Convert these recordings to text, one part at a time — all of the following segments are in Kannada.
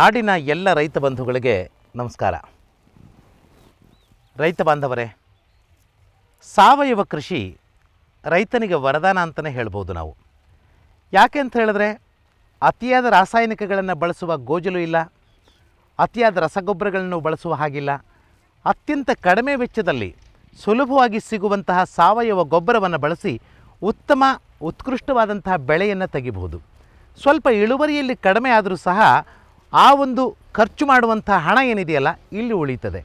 ನಾಡಿನ ಎಲ್ಲ ರೈತ ಬಂಧುಗಳಿಗೆ ನಮಸ್ಕಾರ. ರೈತ ಬಾಂಧವರೇ, ಸಾವಯವ ಕೃಷಿ ರೈತನಿಗೆ ವರದಾನ ಅಂತಲೇ ಹೇಳ್ಬೋದು ನಾವು. ಯಾಕೆ ಅಂತ ಹೇಳಿದ್ರೆ, ಅತಿಯಾದ ರಾಸಾಯನಿಕಗಳನ್ನು ಬಳಸುವ ಗೋಜಲು ಇಲ್ಲ, ಅತಿಯಾದ ರಸಗೊಬ್ಬರಗಳನ್ನು ಬಳಸುವ ಹಾಗಿಲ್ಲ, ಅತ್ಯಂತ ಕಡಿಮೆ ವೆಚ್ಚದಲ್ಲಿ ಸುಲಭವಾಗಿ ಸಿಗುವಂತಹ ಸಾವಯವ ಗೊಬ್ಬರವನ್ನು ಬಳಸಿ ಉತ್ತಮ, ಉತ್ಕೃಷ್ಟವಾದಂತಹ ಬೆಳೆಯನ್ನು ತೆಗಿಬಹುದು. ಸ್ವಲ್ಪ ಇಳುವರಿಯಲ್ಲಿ ಕಡಿಮೆ ಆದರೂ ಸಹ ಆ ಒಂದು ಖರ್ಚು ಮಾಡುವಂಥ ಹಣ ಏನಿದೆಯಲ್ಲ, ಇಲ್ಲಿ ಉಳೀತದೆ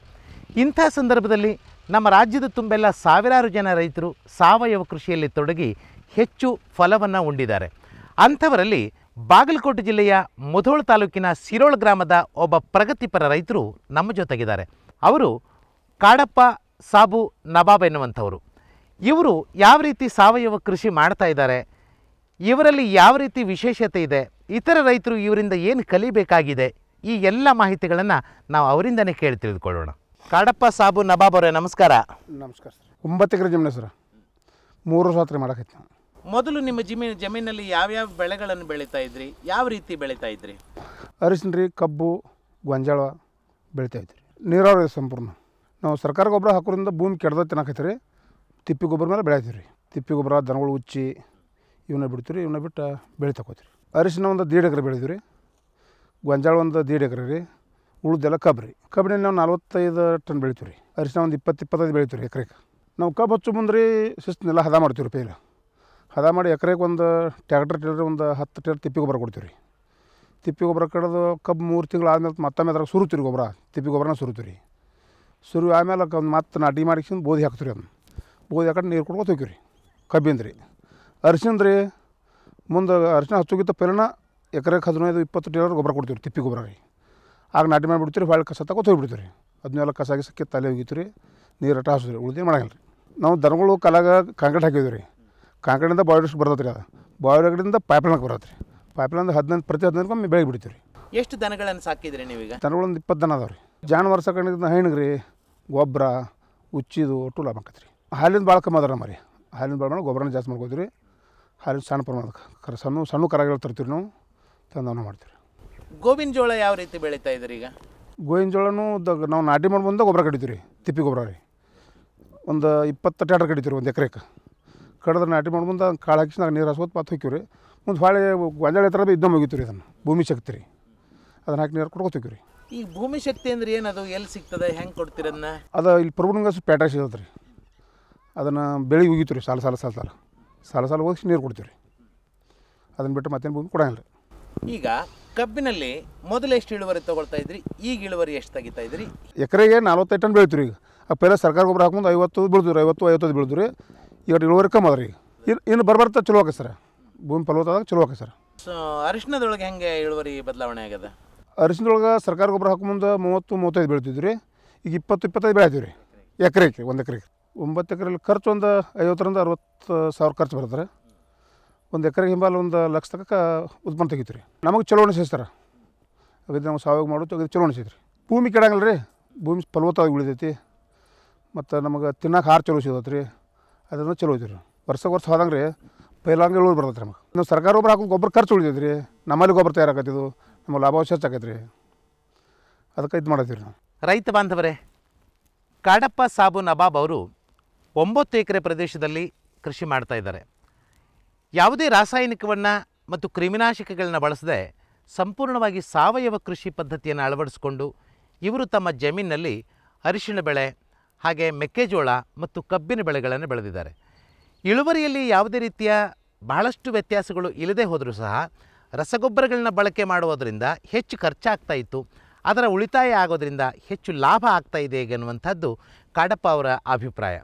ಇಂಥ ಸಂದರ್ಭದಲ್ಲಿ ನಮ್ಮ ರಾಜ್ಯದ ತುಂಬೆಲ್ಲ ಸಾವಿರಾರು ಜನ ರೈತರು ಸಾವಯವ ಕೃಷಿಯಲ್ಲಿ ತೊಡಗಿ ಹೆಚ್ಚು ಫಲವನ್ನು ಉಂಡಿದ್ದಾರೆ. ಅಂಥವರಲ್ಲಿ ಬಾಗಲಕೋಟೆ ಜಿಲ್ಲೆಯ ಮುಧೋಳ ತಾಲೂಕಿನ ಸಿರೋಳ್ ಗ್ರಾಮದ ಒಬ್ಬ ಪ್ರಗತಿಪರ ರೈತರು ನಮ್ಮ ಜೊತೆಗಿದ್ದಾರೆ. ಅವರು ಕಾಡಪ್ಪ ಸಾಬು ನಬಾಬ್ ಎನ್ನುವಂಥವರು. ಇವರು ಯಾವ ರೀತಿ ಸಾವಯವ ಕೃಷಿ ಮಾಡ್ತಾ ಇದ್ದಾರೆ ಇವರಲ್ಲಿ ಯಾವ ರೀತಿ ವಿಶೇಷತೆ ಇದೆ ಇತರ ರೈತರು ಇವರಿಂದ ಏನು ಕಲಿಬೇಕಾಗಿದೆ ಈ ಎಲ್ಲ ಮಾಹಿತಿಗಳನ್ನು ನಾವು ಅವರಿಂದನೇ ಕೇಳಿ ತಿಳಿದುಕೊಳ್ಳೋಣ. ಕಾಡಪ್ಪ ಸಾಬು ನಬಾಬ್ ಅವರೇ ನಮಸ್ಕಾರ. ನಮಸ್ಕಾರ ಸರ್. ಒಂಬತ್ತು ಎಕರೆ ಜಮೀನು ಸರ್. ಮೂರು ಸಾತ್ರೆ ಮಾಡಕೈತೆ ನಾವು ಮೊದಲು ನಿಮ್ಮ ಜಮೀನ ಜಮೀನಲ್ಲಿ ಯಾವ್ಯಾವ ಬೆಳೆಗಳನ್ನು ಬೆಳೀತಾ ಇದ್ರಿ ಯಾವ ರೀತಿ ಬೆಳೀತಾ ಇದ್ರಿ? ಅರಿಶಿನ ರೀ ಕಬ್ಬು ಗೊಂಜಾಳ ಬೆಳೀತಾ ಇದ್ರಿ. ನೀರಾವರಿ ಸಂಪೂರ್ಣ. ನಾವು ಸರ್ಕಾರ ಗೊಬ್ಬರ ಹಾಕೋದ್ರಿಂದ ಭೂಮಿ ಕೆಡ್ದ ತಿನ್ನಕೈತೆ ರೀ ತಿಪ್ಪಿ ಗೊಬ್ಬರ ಮೇಲೆ ಬೆಳಿತೀವಿ ರೀ ತಿಪ್ಪಿ ಗೊಬ್ಬರ ದನಗಳು ಉಚ್ಚಿ ಇವನ್ನ ಬಿಡ್ತೀವಿ ಇವನ್ನ ಬಿಟ್ಟು ಬೆಳೆ ತಗೋತೀವಿ ಅರಿಶಿನ ಒಂದು ದೀಡ್ ಎಕರೆ ಬೆಳಿತೀವಿ ರೀ ಗೊಂಜಾಳ ಒಂದು ದೀಡ್ ಎಕರೆ ರೀ, ಉಳ್ದೆಲ್ಲ ಕಬ್ಬು ರೀ ಕಬ್ಬಿನಲ್ಲಿ ನಾವು ನಲ್ವತ್ತೈದು ಟನ್ ಬೆಳಿತೀವಿ ರೀ ಅರಿಶಿನ ಒಂದು ಇಪ್ಪತ್ತು, ಇಪ್ಪತ್ತೈದು ಬೆಳಿತೀವಿ ರೀ ಎಕರೆಗೆ. ನಾವು ಕಬ್ಬು ಹಚ್ಚು ಮುಂದ್ರಿ ರೀ ಶಿಸ್ತನ್ನೆಲ್ಲ ಹದ ಮಾಡ್ತೀವಿ ರೀ ಪೈಲ. ಹದ ಮಾಡಿ ಎಕರೆಗೆ ಒಂದು ಟ್ಯಾಕ್ಟರ್ ಟೇಲರ್ ಒಂದು ಹತ್ತು ಟೇರ್ ತಿಪ್ಪಿ ಗೊಬ್ಬರ ಕೊಡ್ತೀವಿ ರೀ ತಿಪ್ಪಿ ಗೊಬ್ಬರ ಕಡ್ದು ಕಬ್ಬು ಮೂರು ತಿಂಗಳು ಆದ್ಮೇಲೆ ಮತ್ತೊಮ್ಮೆ ಅದ್ರಾಗ ಸುರುತ್ತೀವಿ ಗೊಬ್ಬರ, ತಿಪ್ಪಿ ಗೊಬ್ಬರನ ಸುರುತ್ತೀವಿ ರೀ ಸುರು ಆಮೇಲೆ ಒಂದು ಮತ್ತೆ ನಾಟಿ ಮಾಡಿಸ್ಕೊಂಡು ಬೋದಿ ಹಾಕ್ತೀವಿ ಅದನ್ನು ಬೋದಿ ಹಾಕೊಂಡು ನೀರು ಕೊಡ್ಕೊತೀವಿ ರೀ ಕಬ್ಬಿಂದ ರೀ ಅರಿಶಿನ ರೀ ಮುಂದೆ ಅರ್ಶಿನ ಹಚ್ಚೋಗಿತ್ತ ಪೆರಣ ಎಕರೆಗೆ ಹದಿನೈದು ಇಪ್ಪತ್ತು ಟೇಲರ್ ಗೊಬ್ಬರ ಕೊಡ್ತೀವಿ ರೀ ತಿಪ್ಪಿ ಗೊಬ್ಬರ ರೀ ಆಗ ನಾಟಿ ಮಾಡಿಬಿಡ್ತೀವಿ ರೀ ಹೊಳ್ಳಿ ಕಸ ತಗೋತ ಹೋಗ್ಬಿಡ್ತೀವಿ ರೀ ಅದನ್ನೆಲ್ಲ ಕಸ ಗಿಸಕ್ಕೆ ತಲೆ ಹೋಗಿತ್ತು ರೀ ನೀರು ಅಟ ಹಾಸಿದ್ರಿ ಉಳ್ದೇನು ಮಾಡಂಗಿಲ್ಲ ರೀ ನಾವು ದನಗಳು ಕಲಾಗ ಕಾಂಕ್ರೀಟ್ ಹಾಕಿದ್ವಿ ರೀ ಕಾಂಕ್ರೀಟಿಂದ ಬಾಯ್ಡರ್ಸ್ ಬರ್ತದೆ ರೀ ಅದು ಬಾಯ್ಡರ್ಗಳಿಂದ ಪೈಪ್ಲೈನ್ಗೆ ಬರತ್ತೆ ರೀ ಪೈಪ್ಲೈನ್ ಹದಿನೈದು ಪ್ರತಿ ಹದಿನೈದು ಬೆಳಗ್ಗೆ ಬಿಡ್ತೀವಿ ರೀ ಎಷ್ಟು ದನಗಳನ್ನು ಸಾಕಿದ್ರಿ ನೀವೀಗ? ದನಗಳೊಂದು ಇಪ್ಪತ್ತು ದನ ಅದಾವೆ ರೀ ಜಾನುವಾರು ಸಾಕೊಂಡಿದ್ದ ಹೈಣಿಗೆ ರೀ ಗೊಬ್ಬರ ಉಚ್ಚಿದು ಒಟ್ಟು ಲಾಭ ಆಕೈತೆ ರೀ ಹಾಲಿಂದ ಭಾಳ ಕಮ್ಮಿ ಅದಾರ ಮರಿ ಹಾಲಿಂದ ಭಾಳ ಮಾಡಿ ಗೊಬ್ಬರನ ಜಾಸ್ತಿ ಮಾಡ್ಕೋತೀವಿ ರೀ ಹಾಲಿನ ಸಣ್ಣ ಪ್ರಮಾಣದ ಕರ ಸಣ್ಣ ಸಣ್ಣ ಕರಗಳು ತರ್ತೀವಿ ನಾವು ತಂದವನ್ನ ಮಾಡ್ತೀವಿ. ಗೋವಿನ ಜೋಳ ಯಾವ ರೀತಿ ಬೆಳೀತಾ ಇದ್ರಿ ಈಗ? ಗೋವಿನ ಜೋಳನೂ ದ ನಾವು ನಾಟಿ ಮಾಡಿ ಬಂದ ಗೊಬ್ಬರ ಕಡಿತೀವಿ ರೀ ತಿಪ್ಪಿ ಗೊಬ್ಬರ ರೀ. ಒಂದು ಇಪ್ಪತ್ತು ಟ್ಯಾಟ್ರ್ ಕಡಿತೀವಿ ರೀ ಒಂದು ಎಕರೆಗೆ ಕಡ್ದು ನಾಟಿ ಮಾಡಿ ಬಂದ ಕಾಳು ಹಾಕಿಸಿ ನಾವು ನೀರು ಹಸ್ಕೋತ ಪಾತ್ ಹೋಗ್ತೀವಿ ರೀ. ಮುಂದೆ ಹೊಳೆ ಗೊಂಜಾಳ ಥರ ಇದ್ದ ಮುಗಿತೀವಿ ರೀ ಅದನ್ನು ಭೂಮಿ ಶಕ್ತಿ ರೀ. ಅದನ್ನು ಹಾಕಿ ನೀರು ಕೊಡ್ಕೋತೀವಿ ರೀ. ಈ ಭೂಮಿ ಶಕ್ತಿ ಅಂದ್ರೆ ಏನದು ಎಲ್ಲಿ ಸಿಗ್ತದೆ ಹೆಂಗೆ ಕೊಡ್ತೀರನ್ನ ಅದು ಇಲ್ಲಿ ಪ್ರಭುನಿಂಗಸು ಪ್ಯಾಟ್ರಾ ಸಿಗತ್ತೆ ರೀ. ಅದನ್ನು ಬೆಳಿಗ್ಗೆ ಹೋಗಿತ್ತು ರೀ ಸಾಲ ಸಾಲ ಸಾಲ ಸಾಲ. ಸಾಲ ಸಾಲ ಹೋಗಿ ನೀರು ಕೊಡ್ತೀವಿ ರೀ ಅದನ್ನು ಬಿಟ್ಟು ಮತ್ತೇನು ಭೂಮಿ ಕೊಡಂಗಿಲ್ಲ. ರೀ ಈಗ ಕಬ್ಬಿನಲ್ಲಿ ಮೊದಲು ಎಷ್ಟು ಇಳುವರಿ ತೊಗೊಳ್ತಾ ಇದ್ರಿ? ಈಗ ಇಳುವರಿ ಎಷ್ಟು ತೆಗಿತಾ ಇದ್ರಿ? ಎಕರೆಗೆ ನಲ್ವತ್ತೈದು ಟನ್ ಬೆಳಿತೀವಿ ರೀ ಈಗ. ಆ ಪೈಲೆ ಸರ್ಕಾರ ಗೊಬ್ಬರ ಹಾಕೊಂಡು ಐವತ್ತು ಬೀಳ್ತೀವಿ ರೀ ಐವತ್ತು ಐವತ್ತೈದು ಬೀಳ್ತೀವಿ ರೀ ಈಗ ಇಳುವರಿ ಕಮ್ಮಿ ಅದ ರೀ ಇನ್ನು ಇನ್ನು ಬರ್ಬರ್ತಾ ಚಲೋ ಆಕೈತೆ ಸರ್. ಭೂಮಿ ಫಲವತ್ತಾದಾಗ ಚಲೋ ಆಕೈತೆ ಸರ್. ಸೊ ಅರಿಶಿನದೊಳಗೆ ಹೆಂಗೆ ಇಳುವರಿ ಬದಲಾವಣೆ ಆಗ್ಯದ? ಅರಿಶಿನದೊಳಗೆ ಸರ್ಕಾರ ಗೊಬ್ಬರ ಹಾಕೊಂಬಂದು ಮೂವತ್ತು ಮೂವತ್ತೈದು ಬೆಳಿತಿದ್ವಿ ರೀ. ಈಗ ಇಪ್ಪತ್ತು ಇಪ್ಪತ್ತೈದು ಬೆಳಿತೀವಿ ರೀ ಎಕರೆಗೆ ಒಂದು ಎಕರೆಗೆ. ಒಂಬತ್ತು ಎಕರೆಲಿ ಖರ್ಚು ಒಂದು ಐವತ್ತರಿಂದ ಅರವತ್ತು ಸಾವಿರ ಖರ್ಚು ಬರುತ್ತೆ ರೀ. ಒಂದು ಎಕರೆಗೆ ಹಿಂಬಾಲ ಒಂದು ಲಕ್ಷ ತನಕ ಉತ್ಪನ್ನ ತೆಗಿತು ರೀ. ನಮಗೆ ಚಲೋ ಅನಿಸ್ತಾರೆ ಅದಕ್ಕೆ ನಾವು ಸಾವಯವ ಮಾಡೋದು ಅದು ಚಲೋ ಅನಿಸ್ತೈತೆ ರೀ. ಭೂಮಿ ಕೆಡಂಗಿಲ್ಲ ರೀ. ಭೂಮಿ ಫಲವತ್ತಾಗಿ ಉಳಿದೈತಿ. ಮತ್ತು ನಮಗೆ ತಿನ್ನೋಕೆ ಹಾರು ಚಲೋ ಸಿಗತ್ತೆ ರೀ. ಅದನ್ನು ಚಲೋ ಐತಿ ರೀ ವರ್ಷಕ್ಕೆ ವರ್ಷ ಹೋದಂಗೆ ರೀ ಪೈಲಾಂಗೆ ಇಳುವರಿ ಬರ್ತೈತೆ ರೀ ನಮಗೆ. ನಾವು ಸರ್ಕಾರ ಗೊಬ್ಬರ ಹಾಕೋದು ಗೊಬ್ಬರ ಖರ್ಚು ಉಳಿದೈತೆ ರೀ. ನಮ್ಮಲ್ಲಿ ಗೊಬ್ಬರ ತಯಾರಾಕತ್ತಿದ್ದು ನಮಗೆ ಲಾಭಾಂಶ ಹೆಚ್ಚಾಕೈತೆ ರೀ ಅದಕ್ಕೆ ಇದು ಮಾಡತ್ತೀವಿ ನಾವು. ರೈತ ಬಾಂಧವರೇ, ಕಾಡಪ್ಪ ಸಾಬು ನವಾಬ್ ಅವರು ಒಂಬತ್ತು ಎಕರೆ ಪ್ರದೇಶದಲ್ಲಿ ಕೃಷಿ ಮಾಡ್ತಾ ಇದ್ದಾರೆ. ಯಾವುದೇ ರಾಸಾಯನಿಕವನ್ನು ಮತ್ತು ಕ್ರಿಮಿನಾಶಕಗಳನ್ನ ಬಳಸದೆ ಸಂಪೂರ್ಣವಾಗಿ ಸಾವಯವ ಕೃಷಿ ಪದ್ಧತಿಯನ್ನು ಅಳವಡಿಸಿಕೊಂಡು ಇವರು ತಮ್ಮ ಜಮೀನಿನಲ್ಲಿ ಅರಿಶಿಣ ಬೆಳೆ, ಹಾಗೆ ಮೆಕ್ಕೆಜೋಳ ಮತ್ತು ಕಬ್ಬಿನ ಬೆಳೆಗಳನ್ನು ಬೆಳೆದಿದ್ದಾರೆ. ಇಳುವರಿಯಲ್ಲಿ ಯಾವುದೇ ರೀತಿಯ ಬಹಳಷ್ಟು ವ್ಯತ್ಯಾಸಗಳು ಇಲ್ಲದೆ ಹೋದರೂ ಸಹ ರಸಗೊಬ್ಬರಗಳನ್ನ ಬಳಕೆ ಮಾಡುವುದರಿಂದ ಹೆಚ್ಚು ಖರ್ಚಾಗ್ತಾ ಇತ್ತು. ಅದರ ಉಳಿತಾಯ ಆಗೋದರಿಂದ ಹೆಚ್ಚು ಲಾಭ ಆಗ್ತಾ ಇದೆ ಎನ್ನುವಂಥದ್ದು ಕಾಡಪ್ಪ ಅವರ ಅಭಿಪ್ರಾಯ.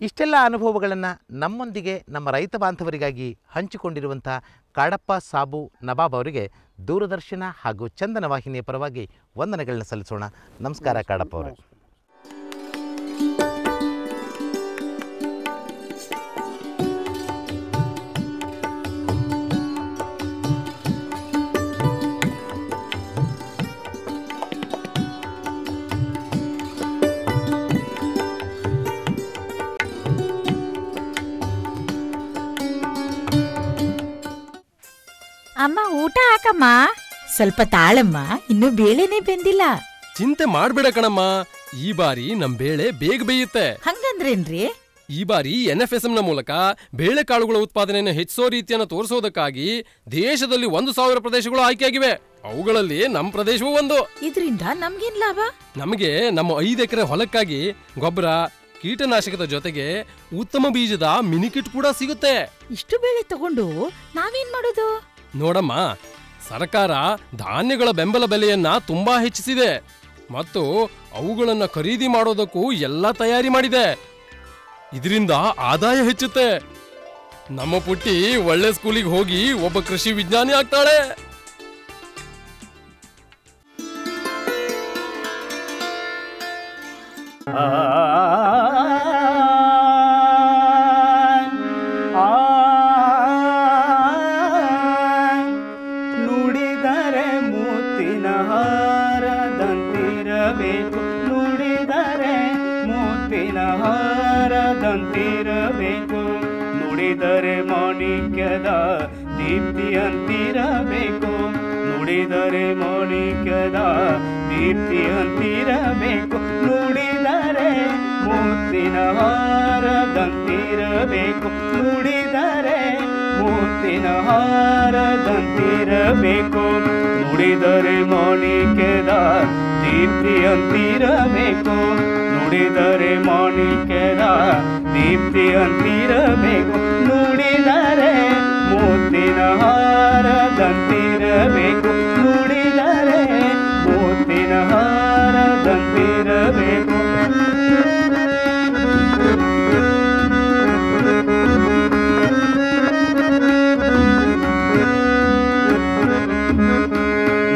ಇಷ್ಟೆಲ್ಲ ಅನುಭವಗಳನ್ನು ನಮ್ಮೊಂದಿಗೆ ನಮ್ಮ ರೈತ ಬಾಂಧವರಿಗಾಗಿ ಹಂಚಿಕೊಂಡಿರುವಂಥ ಕಾಡಪ್ಪ ಸಾಬು ನವಾಬ್ ಅವರಿಗೆ ದೂರದರ್ಶನ ಹಾಗೂ ಚಂದನ ವಾಹಿನಿಯ ಪರವಾಗಿ ವಂದನೆಗಳನ್ನ ಸಲ್ಲಿಸೋಣ. ನಮಸ್ಕಾರ ಕಾಡಪ್ಪ ಅವರೇ. ಅಮ್ಮ ಊಟ ಹಾಕಮ್ಮ. ಸ್ವಲ್ಪ ತಾಳಮ್ಮ ಇನ್ನು ಬೇಳೆನೇ ಬೆಂದಿಲ್ಲ. ಚಿಂತೆ ಮಾಡ್ಬೇಡ ಕಣಮ್ಮ. ಈ ಬಾರಿ ನಮ್ ಬೇಳೆ ಬೇಗ ಬೇಯುತ್ತೆ. ಹಂಗಂದ್ರೇನ್ರಿ? ಈ ಬಾರಿ ಎನ್ ಎಫ್ ಎಸ್ನ ಮೂಲಕ ಬೇಳೆಕಾಳುಗಳ ಉತ್ಪಾದನೆಯನ್ನು ಹೆಚ್ಚಿಸೋ ರೀತಿಯನ್ನು ತೋರಿಸೋದಕ್ಕಾಗಿ ದೇಶದಲ್ಲಿ ಒಂದು ಸಾವಿರ ಪ್ರದೇಶಗಳು ಆಯ್ಕೆಯಾಗಿವೆ. ಅವುಗಳಲ್ಲಿ ನಮ್ಮ ಪ್ರದೇಶವೂ ಒಂದು. ಇದ್ರಿಂದ ನಮ್ಗೇನ್ ಲಾಭ? ನಮಗೆ ನಮ್ಮ ಐದು ಎಕರೆ ಹೊಲಕ್ಕಾಗಿ ಗೊಬ್ಬರ ಕೀಟನಾಶಕದ ಜೊತೆಗೆ ಉತ್ತಮ ಬೀಜದ ಮಿನಿಕಿಟ್ ಕೂಡ ಸಿಗುತ್ತೆ. ಇಷ್ಟು ಬೇಳೆ ತಗೊಂಡು ನಾವೇನ್ ಮಾಡೋದು? ನೋಡಮ್ಮ, ಸರ್ಕಾರ ಧಾನ್ಯಗಳ ಬೆಂಬಲ ಬೆಲೆಯನ್ನ ತುಂಬಾ ಹೆಚ್ಚಿಸಿದೆ ಮತ್ತು ಅವುಗಳನ್ನ ಖರೀದಿ ಮಾಡೋದಕ್ಕೂ ಎಲ್ಲ ತಯಾರಿ ಮಾಡಿದೆ. ಇದರಿಂದ ಆದಾಯ ಹೆಚ್ಚುತ್ತೆ. ನಮ್ಮ ಪುಟ್ಟಿ ಒಳ್ಳೆ ಸ್ಕೂಲಿಗೆ ಹೋಗಿ ಒಬ್ಬ ಕೃಷಿ ವಿಜ್ಞಾನಿ ಆಗ್ತಾಳೆ. ನುಡಿದರೆ ದೀಪ್ತಿಯಂತಿರಬೇಕು ನುಡಿದರೆ ಮಾಣಿಕ್ಯದ ದೀಪ್ತಿಯಂತಿರಬೇಕು ನುಡಿದರೆ ಮೂರ್ತಿನ ಹಾರದಂತಿರಬೇಕು. ನುಡಿದರೆ ಮೂರ್ತಿನ ಹಾರದಂತಿರಬೇಕು. ನುಡಿದರೆ ಮಾಣಿಕ್ಯದ ದೀಪ್ತಿಯಂತಿರಬೇಕು ನುಡಿದರೆ ಮಾಣಿಕ್ಯದ ದೀಪ್ತಿಯಂತಿರಬೇಕು ನುಡಿದರೆ ಮುತ್ತಿನ ಹಾರದಂತಿರಬೇಕು. ನುಡಿದರೆ ಮುತ್ತಿನ ಹಾರದಂತಿರಬೇಕು.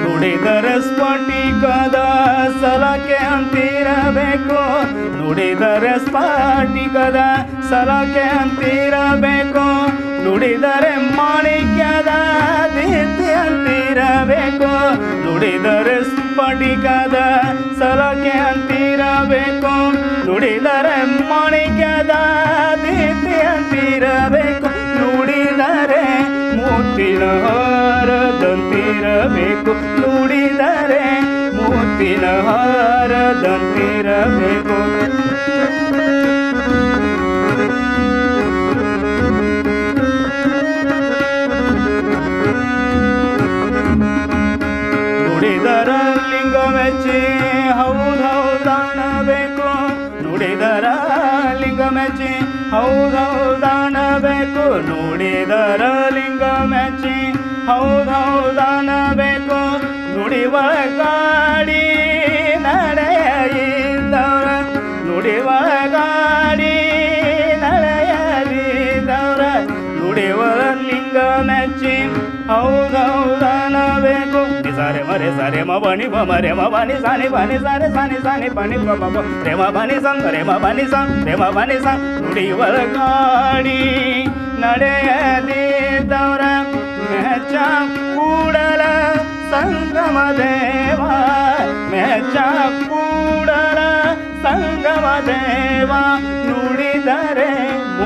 ನುಡಿದರೆ ಸ್ಫಟಿಕದ ಸಲಕೆ ಅಂತಿರಬೇಕು. ನುಡಿದರೆ ಸ್ಫಟಿಕದ ಸಲಕೆ ಅಂತಿರಬೇಕು. ನುಡಿದರೆ ಮಾಣಿಕ್ಯದ ಅಂತಿರಬೇಕು ನುಡಿದರೆ ಸ್ಫಟಿಕದ ಸಲಕೆ ಅಂತಿರಬೇಕು. ನುಡಿದರೆ ಮಾಣಿಕ್ಯದ ದೀಪ್ತಿ ಅಂತಿರಬೇಕು ನುಡಿದರೆ ಮುತ್ತಿನ ಹಾರದಂತಿರಬೇಕು. ನುಡಿದರೆ ಮೆಚ್ಚಿ ಹೌದೌದಾನಬೇಕು ನುಡಿದರ ಲಿಂಗ ಮೆಚ್ಚಿ ಹೌದೌದಾನಬೇಕು ನುಡಿವ ನಿಸಾರೆ ಮರೆ ಸರೆ ಮ ಬಣಿ ಬ ಮರೆ ಮ ಬನಿ ಸಾನಿ ಬನಿ ಸಾರೆ ಸಾನಿ ಸಾನಿ ಬಣಿ ಬ ಬ ಬ ರೆ ಮ ಬನಿ ಸಂ ರೆ ಮ ಬನಿ ಸಂ ರೆ ಮ ಬನಿ ಸಂ ನುಡಿವರ ಗಾಡಿ ನಡೆಯದಿದ್ದವರ ಮೆಚ್ಚ ಕೂಡಲ ಸಂಗಮ ದೇವ ಮೆಚ್ಚ ಕೂಡಲ ಸಂಗಮ ದೇವ ನುಡಿದರೆ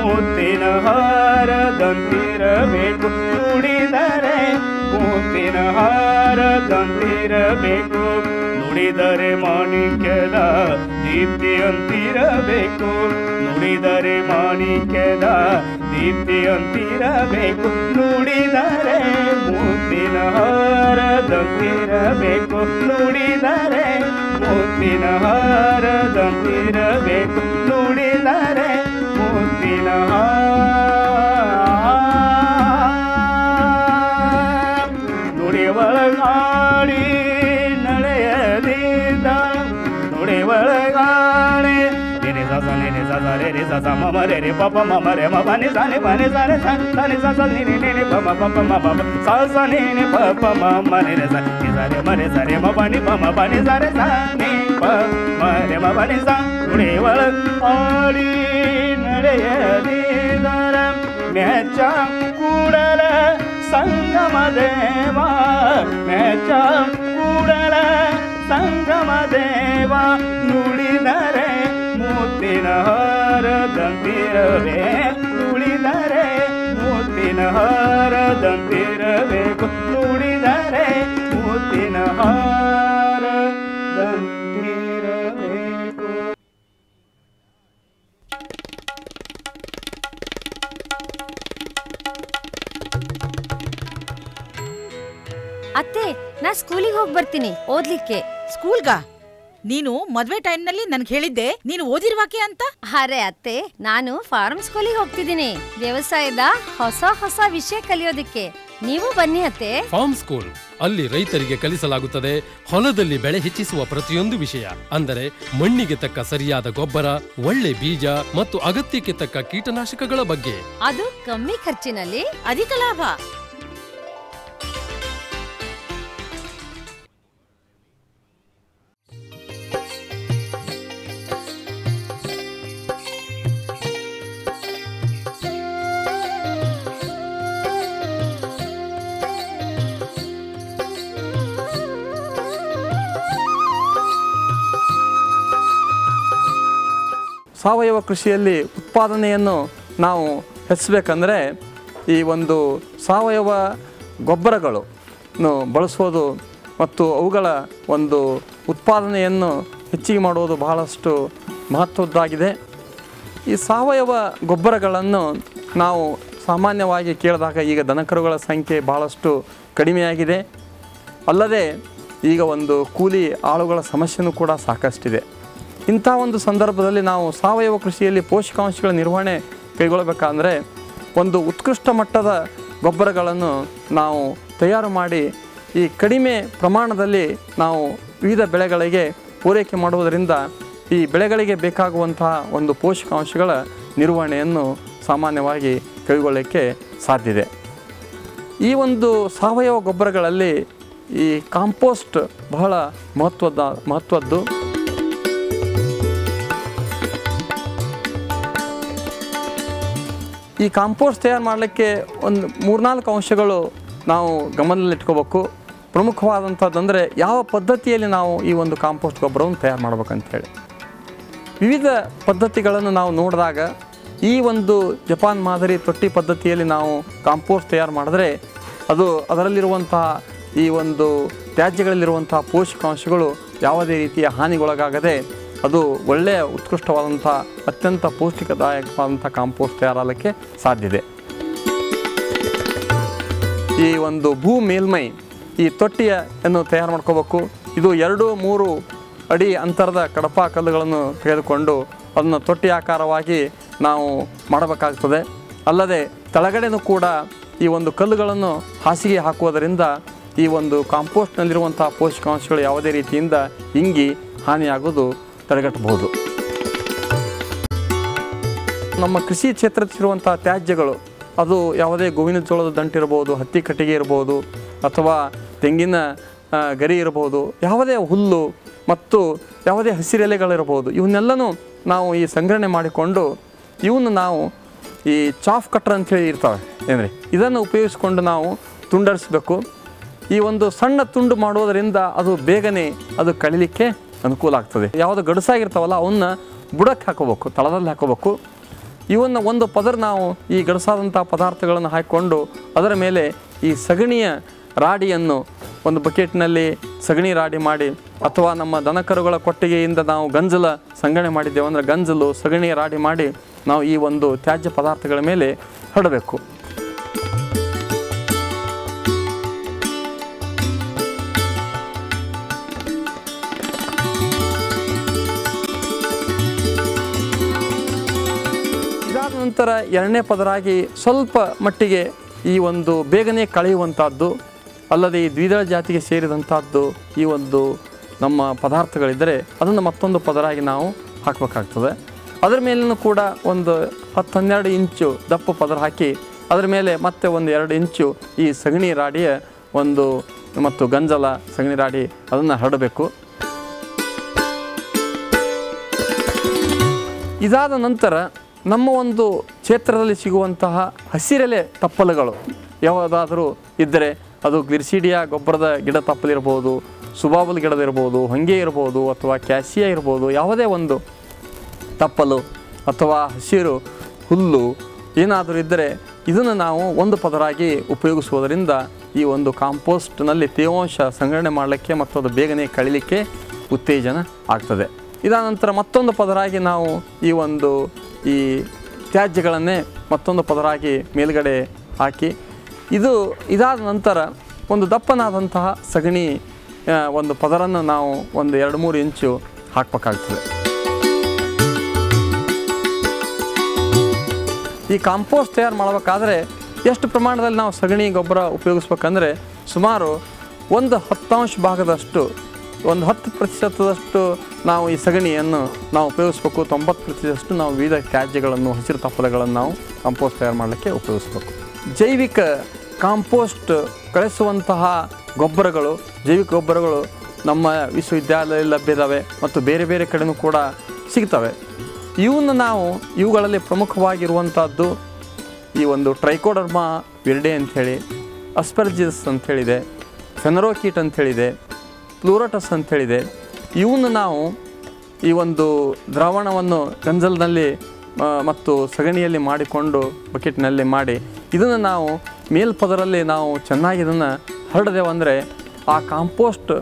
ಮುತ್ತಿನ ಹಾರದಂತಿರಬೇಕು. ನುಡಿದರೆ ಮುತ್ತಿನ ಹಾರದಂತಿರಬೇಕು. ನುಡಿದರೆ ಮಾಣಿಕ್ಯದ ದೀಪ್ತಿಯಂತಿರಬೇಕು. ನುಡಿದರೆ ಮಾಣಿಕ್ಯದ ದೀಪ್ತಿಯಂತಿರಬೇಕು. ನುಡಿದರೆ ಮುತ್ತಿನ ಹಾರದಂತಿರಬೇಕು. ನುಡಿದರೆ ಮುತ್ತಿನ ಹಾರದಂತಿರಬೇಕು. ನುಡಿದರೆ ಮುತ್ತಿನ ಹಾರ ನುಡಿಯೊಳಗಾಡಿ ನಡೆಯದಿದ್ದ ನುಡಿಯೊಳಗಾಡಿ ರೆ ಸಸ ನಿ ರೆ ಸಸ ರೆ ರೆ ಸಸ ಮಮ ರೆ ರೆ ಪಪ ಮಮ ರೆ ಮ ಬನಿ ಸ ನಿ ಬನಿ ಸ ರೆ ಸ ಸ ನಿ ಸ ಸ ನಿ ನಿ ನಿ ನಿ ಪ ಮ ಪ ಪ ಮ ಪ ಪ ಸ ಸ ನಿ ನಿ ಪ ಪ ಮ ಮ ನಿ ರೆ ಸ ನಿ ಸ ರೆ ಮ ರೆ ಸ ರೆ ಮ ಬನಿ ಪ ಮ ಬನಿ ಸ ರೆ ಸ ನಿ ಪ ಮ ರೆ ಮ ಬನಿ ಸ ನುಡಿಯೊಳಗಾಡಿ ನಡೆಯದಿದರ ಮೆಚ್ಚ ಕೂಡಲ ಸಂಗಮ ದೇವ ಮೆಚ್ಚ ಕೂಡಲ ಸಂಗಮ ದೇವ ನುಡಿದರೆ ಮುತ್ತಿನ ಹಾರದಂತಿರಬೇ ನುಡಿದರೆ ಮುತ್ತಿನ ಹಾರದಂತಿರಬೇಕು ನುಡಿದರೆ ಮುತ್ತಿನ ಅತ್ತೆ ನಾ ಸ್ಕೂಲಿಗೆ ಹೋಗಿ ಬರ್ತೀನಿ ಓದ್ಲಿಕ್ಕೆ. ಸ್ಕೂಲ್ಗ? ನೀನು ಮದ್ವೆ ಟೈಮ್ನಲ್ಲಿ ನನ್ಗೆ ಹೇಳಿದ್ದೆ ನೀನು ಓದಿರ್ವಾಕೆ ಅಂತ? ಅರೆ ಅತ್ತೆ ನಾನು ಫಾರ್ಮ್ ಸ್ಕೂಲಿಗೆ ಹೋಗ್ತಿದ್ದೀನಿ. ವ್ಯವಸಾಯದ ಹೊಸ ಹೊಸ ವಿಷಯ ಕಲಿಯೋದಿಕ್ಕೆ. ನೀವು ಬನ್ನಿ ಅತ್ತೆ. ಫಾರ್ಮ್ ಸ್ಕೂಲ್ ಅಲ್ಲಿ ರೈತರಿಗೆ ಕಲಿಸಲಾಗುತ್ತದೆ ಹೊಲದಲ್ಲಿ ಬೆಳೆ ಹೆಚ್ಚಿಸುವ ಪ್ರತಿಯೊಂದು ವಿಷಯ. ಅಂದರೆ ಮಣ್ಣಿಗೆ ತಕ್ಕ ಸರಿಯಾದ ಗೊಬ್ಬರ ಒಳ್ಳೆ ಬೀಜ ಮತ್ತು ಅಗತ್ಯಕ್ಕೆ ತಕ್ಕ ಕೀಟನಾಶಕಗಳ ಬಗ್ಗೆ. ಅದು ಕಮ್ಮಿ ಖರ್ಚಿನಲ್ಲಿ. ಅಧಿಕ ಲಾಭ. ಸಾವಯವ ಕೃಷಿಯಲ್ಲಿ ಉತ್ಪಾದನೆಯನ್ನು ನಾವು ಹೆಚ್ಚಬೇಕಂದ್ರೆ ಈ ಒಂದು ಸಾವಯವ ಗೊಬ್ಬರಗಳು ಬಳಸೋದು ಮತ್ತು ಅವುಗಳ ಒಂದು ಉತ್ಪಾದನೆಯನ್ನು ಹೆಚ್ಚಿಗೆ ಮಾಡುವುದು ಬಹಳಷ್ಟು ಮಹತ್ವದ್ದಾಗಿದೆ. ಈ ಸಾವಯವ ಗೊಬ್ಬರಗಳನ್ನು ನಾವು ಸಾಮಾನ್ಯವಾಗಿ ಕೇಳಿದಾಗ ಈಗ ದನಕರುಗಳ ಸಂಖ್ಯೆ ಭಾಳಷ್ಟು ಕಡಿಮೆಯಾಗಿದೆ. ಅಲ್ಲದೆ ಈಗ ಒಂದು ಕೂಲಿ ಆಳುಗಳ ಸಮಸ್ಯೆಯೂ ಕೂಡ ಸಾಕಷ್ಟಿದೆ. ಇಂಥ ಒಂದು ಸಂದರ್ಭದಲ್ಲಿ ನಾವು ಸಾವಯವ ಕೃಷಿಯಲ್ಲಿ ಪೋಷಕಾಂಶಗಳ ನಿರ್ವಹಣೆ ಕೈಗೊಳ್ಳಬೇಕಂದ್ರೆ ಒಂದು ಉತ್ಕೃಷ್ಟ ಮಟ್ಟದ ಗೊಬ್ಬರಗಳನ್ನು ನಾವು ತಯಾರು ಮಾಡಿ ಈ ಕಡಿಮೆ ಪ್ರಮಾಣದಲ್ಲಿ ನಾವು ವಿವಿಧ ಬೆಳೆಗಳಿಗೆ ಪೂರೈಕೆ ಮಾಡುವುದರಿಂದ ಈ ಬೆಳೆಗಳಿಗೆ ಬೇಕಾಗುವಂತಹ ಒಂದು ಪೋಷಕಾಂಶಗಳ ನಿರ್ವಹಣೆಯನ್ನು ಸಾಮಾನ್ಯವಾಗಿ ಕೈಗೊಳ್ಳಲಿಕ್ಕೆ ಸಾಧ್ಯವಿದೆ ಈ ಒಂದು ಸಾವಯವ ಗೊಬ್ಬರಗಳಲ್ಲಿ ಈ ಕಾಂಪೋಸ್ಟ್ ಬಹಳ ಮಹತ್ವದ ಮಹತ್ವದ್ದು. ಈ ಕಾಂಪೋಸ್ಟ್ ತಯಾರು ಮಾಡಲಿಕ್ಕೆ ಒಂದು ಮೂರ್ನಾಲ್ಕು ಅಂಶಗಳು ನಾವು ಗಮನದಲ್ಲಿಟ್ಕೋಬೇಕು ಪ್ರಮುಖವಾದಂಥದ್ದಂದರೆ ಯಾವ ಪದ್ಧತಿಯಲ್ಲಿ ನಾವು ಈ ಒಂದು ಕಾಂಪೋಸ್ಟ್ ಗೊಬ್ಬರವನ್ನು ತಯಾರು ಮಾಡ್ಬೇಕಂತೇಳಿ. ವಿವಿಧ ಪದ್ಧತಿಗಳನ್ನು ನಾವು ನೋಡಿದಾಗ ಈ ಒಂದು ಜಪಾನ್ ಮಾದರಿ ತೊಟ್ಟಿ ಪದ್ಧತಿಯಲ್ಲಿ ನಾವು ಕಾಂಪೋಸ್ಟ್ ತಯಾರು ಮಾಡಿದ್ರೆ ಅದು ಅದರಲ್ಲಿರುವಂತಹ ಈ ಒಂದು ತ್ಯಾಜ್ಯಗಳಲ್ಲಿರುವಂತಹ ಪೋಷಕಾಂಶಗಳು ಯಾವುದೇ ರೀತಿಯ ಹಾನಿಗೊಳಗಾಗದೆ ಅದು ಒಳ್ಳೆಯ ಉತ್ಕೃಷ್ಟವಾದಂಥ ಅತ್ಯಂತ ಪೌಷ್ಟಿಕದಾಯಕವಾದಂಥ ಕಾಂಪೋಸ್ಟ್ ತಯಾರಾಗಲಿಕ್ಕೆ ಸಾಧ್ಯತೆ ಈ ಒಂದು ಭೂ ಮೇಲ್ಮೈ, ಈ ತೊಟ್ಟಿಯನ್ನು ತಯಾರು ಮಾಡ್ಕೋಬೇಕು. ಇದು ಎರಡು ಮೂರು ಅಡಿ ಅಂತರದ ಕಡಪ ಕಲ್ಲುಗಳನ್ನು ತೆಗೆದುಕೊಂಡು ಅದನ್ನು ತೊಟ್ಟಿ ಆಕಾರವಾಗಿ ನಾವು ಮಾಡಬೇಕಾಗ್ತದೆ. ಅಲ್ಲದೆ ತಳಗಡೆನೂ ಕೂಡ ಈ ಒಂದು ಕಲ್ಲುಗಳನ್ನು ಹಾಸಿಗೆ ಹಾಕುವುದರಿಂದ ಈ ಒಂದು ಕಾಂಪೋಸ್ಟ್ನಲ್ಲಿರುವಂಥ ಪೋಷಕಾಂಶಗಳು ಯಾವುದೇ ರೀತಿಯಿಂದ ಇಂಗಿ ಹಾನಿಯಾಗೋದು ತಡೆಗಟ್ಟಬಹುದು. ನಮ್ಮ ಕೃಷಿ ಕ್ಷೇತ್ರದಲ್ಲಿರುವಂಥ ತ್ಯಾಜ್ಯಗಳು, ಅದು ಯಾವುದೇ ಗೋವಿನ ಜೋಳದ ದಂಟಿರ್ಬೋದು ಹತ್ತಿ ಕಟ್ಟಿಗೆ ಇರ್ಬೋದು ಅಥವಾ ತೆಂಗಿನ ಗರಿ ಇರ್ಬೋದು ಯಾವುದೇ ಹುಲ್ಲು ಮತ್ತು ಯಾವುದೇ ಹಸಿರೆಲೆಗಳಿರ್ಬೋದು ಇವನ್ನೆಲ್ಲನೂ ನಾವು ಈ ಸಂಗ್ರಹಣೆ ಮಾಡಿಕೊಂಡು ಇವನ್ನು ನಾವು ಈ ಚಾಫ್ ಕಟ್ರ್ ಅಂತೇಳಿ ಇರ್ತವೆ, ಏನ್ರಿ? ಇದನ್ನು ಉಪಯೋಗಿಸ್ಕೊಂಡು ನಾವು ತುಂಡರಿಸಬೇಕು. ಈ ಒಂದು ಸಣ್ಣ ತುಂಡು ಮಾಡುವುದರಿಂದ ಅದು ಬೇಗನೆ ಅದು ಕಳಿಲಿಕ್ಕೆ ಅನುಕೂಲ ಆಗ್ತದೆ. ಯಾವುದು ಗಡಸಾಗಿರ್ತಾವಲ್ಲ ಅವನ್ನ ಬುಡಕ್ಕೆ ಹಾಕೋಬೇಕು, ತಳದಲ್ಲಿ ಹಾಕೋಬೇಕು. ಇವನ್ನ ಒಂದು ಪದರ ನಾವು ಈ ಗಡಸಾದಂಥ ಪದಾರ್ಥಗಳನ್ನು ಹಾಕಿಕೊಂಡು ಅದರ ಮೇಲೆ ಈ ಸಗಣಿಯ ರಾಡಿಯನ್ನು ಒಂದು ಬಕೆಟ್ನಲ್ಲಿ ಸಗಣಿ ರಾಡಿ ಮಾಡಿ, ಅಥವಾ ನಮ್ಮ ದನಕರುಗಳ ಕೊಟ್ಟಿಗೆಯಿಂದ ನಾವು ಗಂಜಲ ಸಂಗಣೆ ಮಾಡಿದ್ದೇವೆ. ಅಂದರೆ ಗಂಜಲು, ಸಗಣಿ ರಾಡಿ ಮಾಡಿ ನಾವು ಈ ಒಂದು ತ್ಯಾಜ್ಯ ಪದಾರ್ಥಗಳ ಮೇಲೆ ಹರಡಬೇಕು ನಂತರ ಎರಡನೇ ಪದರಾಗಿ ಸ್ವಲ್ಪ ಮಟ್ಟಿಗೆ ಈ ಒಂದು ಬೇಗನೆ ಕಳೆಯುವಂಥದ್ದು, ಅಲ್ಲದೆ ಈ ದ್ವಿದಳ ಜಾತಿಗೆ ಸೇರಿದಂಥದ್ದು ಈ ಒಂದು ನಮ್ಮ ಪದಾರ್ಥಗಳಿದ್ದರೆ ಅದನ್ನು ಮತ್ತೊಂದು ಪದರಾಗಿ ನಾವು ಹಾಕಬೇಕಾಗ್ತದೆ. ಅದರ ಮೇಲೂ ಕೂಡ ಒಂದು ಹತ್ತು ಹನ್ನೆರಡು ಇಂಚು ದಪ್ಪ ಪದರ ಹಾಕಿ, ಅದರ ಮೇಲೆ ಮತ್ತೆ ಒಂದು ಎರಡು ಇಂಚು ಈ ಸಗಣಿ ರಾಡಿಯ ಒಂದು ಮತ್ತು ಗಂಜಲ ಸಗಣಿ ರಾಡಿ ಅದನ್ನು ಹರಡಬೇಕು. ಇದಾದ ನಂತರ ನಮ್ಮ ಒಂದು ಕ್ಷೇತ್ರದಲ್ಲಿ ಸಿಗುವಂತಹ ಹಸಿರೆಲೆ ತಪ್ಪಲುಗಳು ಯಾವುದಾದರೂ ಇದ್ದರೆ ಅದು ಗ್ಲಿರ್ಸಿಡಿಯಾ ಗೊಬ್ಬರದ ಗಿಡ ತಪ್ಪಲಿರ್ಬೋದು, ಸುಬಾಬಲ್ ಗಿಡದಿರ್ಬೋದು ಹೊಂಗೆ ಇರ್ಬೋದು, ಅಥವಾ ಕ್ಯಾಸಿಯಾ ಇರ್ಬೋದು, ಯಾವುದೇ ಒಂದು ತಪ್ಪಲು ಅಥವಾ ಹಸಿರು ಹುಲ್ಲು ಏನಾದರೂ ಇದ್ದರೆ ಇದನ್ನು ನಾವು ಒಂದು ಪದರಾಗಿ ಉಪಯೋಗಿಸುವುದರಿಂದ ಈ ಒಂದು ಕಾಂಪೋಸ್ಟ್ನಲ್ಲಿ ತೇವಾಂಶ ಸಂಗ್ರಹಣೆ ಮಾಡಲಿಕ್ಕೆ ಮತ್ತು ಅದು ಬೇಗನೆ ಕಳಿಲಿಕ್ಕೆ ಉತ್ತೇಜನ ಆಗ್ತದೆ. ಇದಾದ ನಂತರ ಮತ್ತೊಂದು ಪದರಾಗಿ ನಾವು ಈ ಒಂದು ಈ ತ್ಯಾಜ್ಯಗಳನ್ನೇ ಮತ್ತೊಂದು ಪದರಾಗಿ ಮೇಲುಗಡೆ ಹಾಕಿ. ಇದು ಇದಾದ ನಂತರ ಒಂದು ದಪ್ಪನಾದಂತಹ ಸಗಣಿ ಒಂದು ಪದರನ್ನು ನಾವು ಒಂದು ಎರಡು ಮೂರು ಇಂಚು ಹಾಕಬೇಕಾಗ್ತದೆ. ಈ ಕಾಂಪೋಸ್ಟ್ ತಯಾರು ಮಾಡಬೇಕಾದ್ರೆ ಎಷ್ಟು ಪ್ರಮಾಣದಲ್ಲಿ ನಾವು ಸಗಣಿ, ಗೊಬ್ಬರ ಉಪಯೋಗಿಸ್ಬೇಕಂದ್ರೆ ಸುಮಾರು ಒಂದು ಹತ್ತಾಂಶ ಭಾಗದಷ್ಟು ಒಂದು ಹತ್ತು ಪ್ರತಿಶತದಷ್ಟು ನಾವು ಈ ಸಗಣಿಯನ್ನು ನಾವು ಉಪಯೋಗಿಸ್ಬೇಕು, ತೊಂಬತ್ತು ಪ್ರತಿಶತದಷ್ಟು ನಾವು ವಿವಿಧ ತ್ಯಾಜ್ಯಗಳನ್ನು, ಹಸಿರು ತಪ್ಪಲಗಳನ್ನು ನಾವು ಕಾಂಪೋಸ್ಟ್ ತಯಾರು ಮಾಡಲಿಕ್ಕೆ ಉಪಯೋಗಿಸ್ಬೇಕು. ಜೈವಿಕ ಕಾಂಪೋಸ್ಟ್ ಕಳಿಸುವಂತಹ ಗೊಬ್ಬರಗಳು, ಜೈವಿಕ ಗೊಬ್ಬರಗಳು ನಮ್ಮ ವಿಶ್ವವಿದ್ಯಾಲಯದಲ್ಲಿ ಲಭ್ಯದವೆ ಮತ್ತು ಬೇರೆ ಬೇರೆ ಕಡೆಯೂ ಕೂಡ ಸಿಗ್ತವೆ. ಇವನ್ನ ನಾವು ಇವುಗಳಲ್ಲಿ ಪ್ರಮುಖವಾಗಿರುವಂಥದ್ದು ಈ ಒಂದು ಟ್ರೈಕೋಡರ್ಮಾ ವಿರ್ಡೆ ಅಂಥೇಳಿ ಅಸ್ಪರ್ಜಿಸ್ ಅಂಥೇಳಿದೆ ಫೆನರೋಕೀಟ್ ಅಂಥೇಳಿದೆ ಪ್ಲೂರಟಸ್ ಹೇಳಿದೆ ಇವನ್ನ ನಾವು ಈ ಒಂದು ದ್ರಾವಣವನ್ನು ಗಂಜಲ್ನಲ್ಲಿ ಮತ್ತು ಸಗಣಿಯಲ್ಲಿ ಮಾಡಿಕೊಂಡು ಬಕೆಟ್ನಲ್ಲಿ ಮಾಡಿ, ಇದನ್ನು ನಾವು ಮೇಲ್ಪದರಲ್ಲಿ ನಾವು ಚೆನ್ನಾಗಿ ಇದನ್ನು ಹರಡಿದೆವಂದರೆ ಆ ಕಾಂಪೋಸ್ಟ್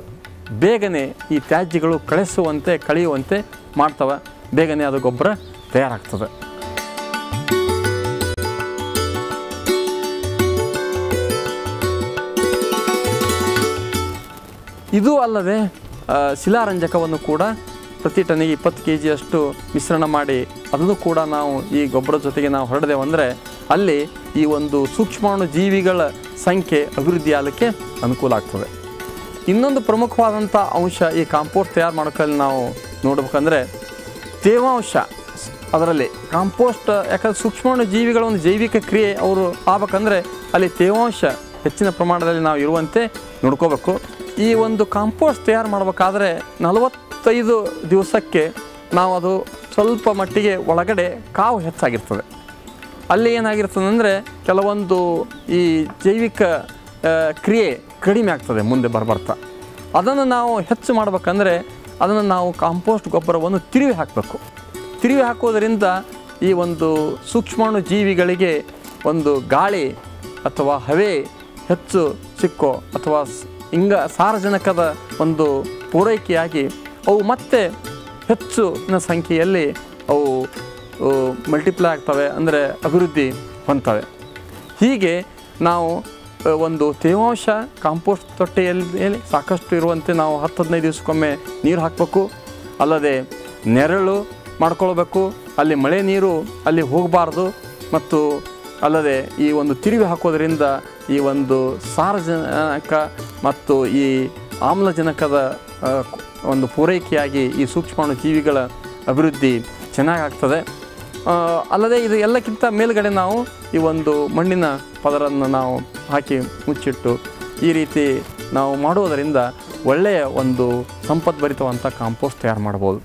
ಬೇಗನೆ ಈ ತ್ಯಾಜ್ಯಗಳು ಕಳಿಸುವಂತೆ, ಕಳೆಯುವಂತೆ ಮಾಡ್ತವೆ. ಬೇಗನೆ ಅದು ಗೊಬ್ಬರ ತಯಾರಾಗ್ತದೆ. ಇದು ಅಲ್ಲದೆ ಶಿಲಾರಂಜಕವನ್ನು ಕೂಡ ಪ್ರತಿ ಟನ್ನಿಗೆ ಇಪ್ಪತ್ತು ಕೆ ಜಿಯಷ್ಟು ಮಿಶ್ರಣ ಮಾಡಿ, ಅದನ್ನು ಕೂಡ ನಾವು ಈ ಗೊಬ್ಬರದ ಜೊತೆಗೆ ನಾವು ಹೊರಡದೇವಂದರೆ ಅಲ್ಲಿ ಈ ಒಂದು ಸೂಕ್ಷ್ಮಾಣು ಜೀವಿಗಳ ಸಂಖ್ಯೆ ಅಭಿವೃದ್ಧಿ ಆಗಲಿಕ್ಕೆ ಅನುಕೂಲ ಆಗ್ತದೆ. ಇನ್ನೊಂದು ಪ್ರಮುಖವಾದಂಥ ಅಂಶ ಈ ಕಾಂಪೋಸ್ಟ್ ತಯಾರು ಮಾಡೋಕ್ಕಲ್ಲಿ ನಾವು ನೋಡ್ಬೇಕಂದ್ರೆ ತೇವಾಂಶ. ಅದರಲ್ಲಿ ಕಾಂಪೋಸ್ಟ್, ಯಾಕಂದ್ರೆ ಸೂಕ್ಷ್ಮಾಣು ಜೀವಿಗಳ ಒಂದು ಜೈವಿಕ ಕ್ರಿಯೆ ಅವರು ಆಗ್ಬೇಕಂದ್ರೆ ಅಲ್ಲಿ ತೇವಾಂಶ ಹೆಚ್ಚಿನ ಪ್ರಮಾಣದಲ್ಲಿ ನಾವು ಇರುವಂತೆ ನೋಡ್ಕೋಬೇಕು. ಈ ಒಂದು ಕಾಂಪೋಸ್ಟ್ ತಯಾರು ಮಾಡಬೇಕಾದ್ರೆ ನಲವತ್ತೈದು ದಿವಸಕ್ಕೆ ನಾವು ಅದು ಸ್ವಲ್ಪ ಮಟ್ಟಿಗೆ ಒಳಗಡೆ ಕಾವು ಹೆಚ್ಚಾಗಿರ್ತದೆ. ಅಲ್ಲಿ ಏನಾಗಿರ್ತದೆ ಅಂದರೆ ಕೆಲವೊಂದು ಈ ಜೈವಿಕ ಕ್ರಿಯೆ ಕಡಿಮೆ ಆಗ್ತದೆ ಮುಂದೆ ಬರ್ಬರ್ತಾ. ಅದನ್ನು ನಾವು ಹೆಚ್ಚು ಮಾಡಬೇಕಂದ್ರೆ ಅದನ್ನು ನಾವು ಕಾಂಪೋಸ್ಟ್ ಗೊಬ್ಬರವನ್ನು ತಿರುವಿ ಹಾಕಬೇಕು. ತಿರುವಿ ಹಾಕೋದರಿಂದ ಈ ಒಂದು ಸೂಕ್ಷ್ಮಾಣು ಜೀವಿಗಳಿಗೆ ಒಂದು ಗಾಳಿ ಅಥವಾ ಹವೆ ಹೆಚ್ಚು ಸಿಕ್ಕೋ ಅಥವಾ ಇಂಗ ಸಾರಜನಕದ ಒಂದು ಪೂರೈಕೆಯಾಗಿ ಅವು ಮತ್ತೆ ಹೆಚ್ಚಿನ ಸಂಖ್ಯೆಯಲ್ಲಿ ಅವು ಮಲ್ಟಿಪ್ಲೈ ಆಗ್ತವೆ, ಅಂದರೆ ಅಭಿವೃದ್ಧಿ ಹೊಂದ್ತವೆ. ಹೀಗೆ ನಾವು ಒಂದು ತೇವಾಂಶ ಕಾಂಪೋಸ್ಟ್ ತೊಟ್ಟೆಯಲ್ಲಿ ಸಾಕಷ್ಟು ಇರುವಂತೆ ನಾವು ಹತ್ತು ಹದಿನೈದು ದಿವಸಕ್ಕೊಮ್ಮೆ ನೀರು ಹಾಕಬೇಕು. ಅಲ್ಲದೆ ನೆರಳು ಮಾಡ್ಕೊಳ್ಬೇಕು. ಅಲ್ಲಿ ಮಳೆ ನೀರು ಅಲ್ಲಿ ಹೋಗಬಾರ್ದು. ಮತ್ತು ಅಲ್ಲದೆ ಈ ಒಂದು ತಿರುವಿ ಹಾಕೋದರಿಂದ ಈ ಒಂದು ಸಾರಜನಕ ಮತ್ತು ಈ ಆಮ್ಲಜನಕದ ಒಂದು ಪೂರೈಕೆಯಾಗಿ ಈ ಸೂಕ್ಷ್ಮಾಣು ಜೀವಿಗಳ ಅಭಿವೃದ್ಧಿ ಚೆನ್ನಾಗಾಗ್ತದೆ. ಅಲ್ಲದೆ ಇದು ಎಲ್ಲಕ್ಕಿಂತ ಮೇಲುಗಡೆ ನಾವು ಈ ಒಂದು ಮಣ್ಣಿನ ಪದರನ್ನು ನಾವು ಹಾಕಿ ಮುಚ್ಚಿಟ್ಟು ಈ ರೀತಿ ನಾವು ಮಾಡುವುದರಿಂದ ಒಳ್ಳೆಯ ಒಂದು ಸಂಪದ್ಭರಿತವಂಥ ಕಾಂಪೋಸ್ಟ್ ತಯಾರು ಮಾಡ್ಬೋದು.